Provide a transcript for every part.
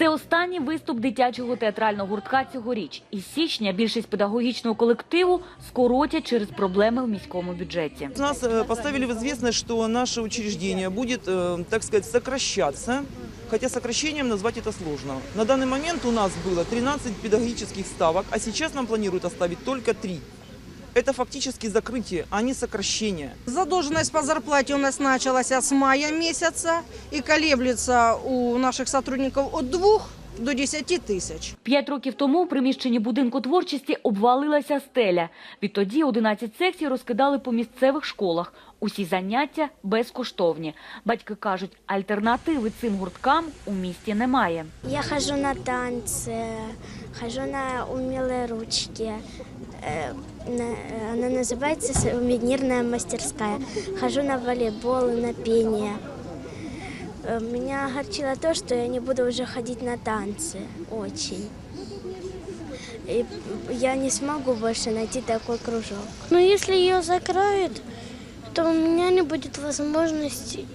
Це останній виступ дитячого театрального гуртка цьогоріч. Із січня більшість педагогічного колективу скоротять через проблеми в міському бюджеті. Нас э, поставили в известность, что наше учреждение будет, э, так сказать, сокращаться, хотя сокращением назвать это сложно. На данный момент у нас было 13 педагогических ставок, а сейчас нам планируют оставить только 3. Это фактически закрытие, а не сокращение. Задолженность по зарплате у нас началась с мая месяца и колеблется у наших сотрудников от 2 до 10 тысяч. П'ять років тому в приміщенні будинку творчості обвалилася стеля. Відтоді 11 секцій розкидали по місцевих школах. Усі заняття безкоштовні. Батьки кажуть, альтернативи цим гурткам у місті немає. Я хожу на танцы, хожу на умелые ручки. Э, на- Она называется сувенирная мастерская. Хожу на волейбол, на пение. Э, Меня огорчило то, что я не буду уже ходить на танцы. Очень. И я не смогу больше найти такой кружок. Но если ее закроют, то у меня не будет возможности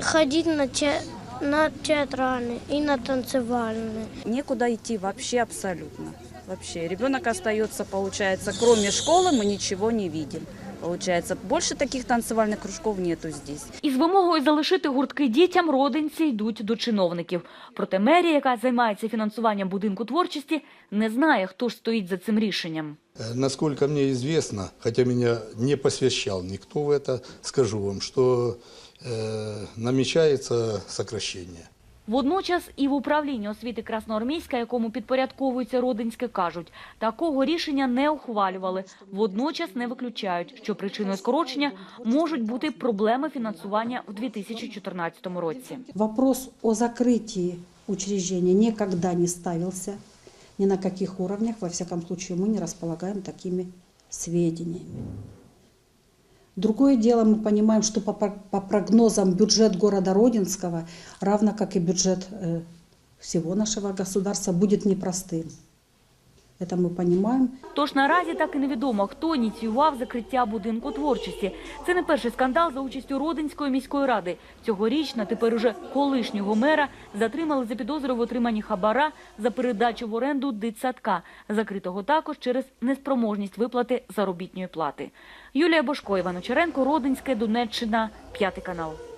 ходить на, те, на театральные и на танцевальные. некуда идти вообще абсолютно. Вообще ребенок остается, получается, кроме школы мы ничего не видим. Получается, больше таких танцевальных кружков нету здесь. Із вимогою залишити гуртки дітям родинці йдуть до чиновників. Проте мерія, яка займається фінансуванням будинку творчості, не знає, хто ж стоїть за цим рішенням. Э, Насколько мне известно, хотя меня не посвящал никто в это, скажу вам, что э, намечается сокращение. Водночас і в управлінні освіти Красноармійська, якому підпорядковується Родинське, кажуть, такого рішення не ухвалювали. Водночас не виключають, що причиною скорочення можуть бути проблеми фінансування в 2014 році. Вопрос о закрытии учреждения никогда не ставился, ни на каких уровнях, во всяком случае, мы не располагаем такими сведениями. Другое дело, мы понимаем, что по, про- по прогнозам бюджет города Родинского, равно как и бюджет э, всего нашего государства, будет непростым. Это мы понимаем. Тож наразі так і невідомо, хто ініціював закриття будинку творчості. Це не перший скандал за участю Родинської міської ради. Цьогорічна, тепер уже колишнього мера, затримали за підозрою в отриманні хабара за передачу в оренду дитсадка, закритого також через неспроможність виплати заробітної плати. Юлія Бошко, Іван Очеренко, Родинське, Донеччина, п'ятий канал.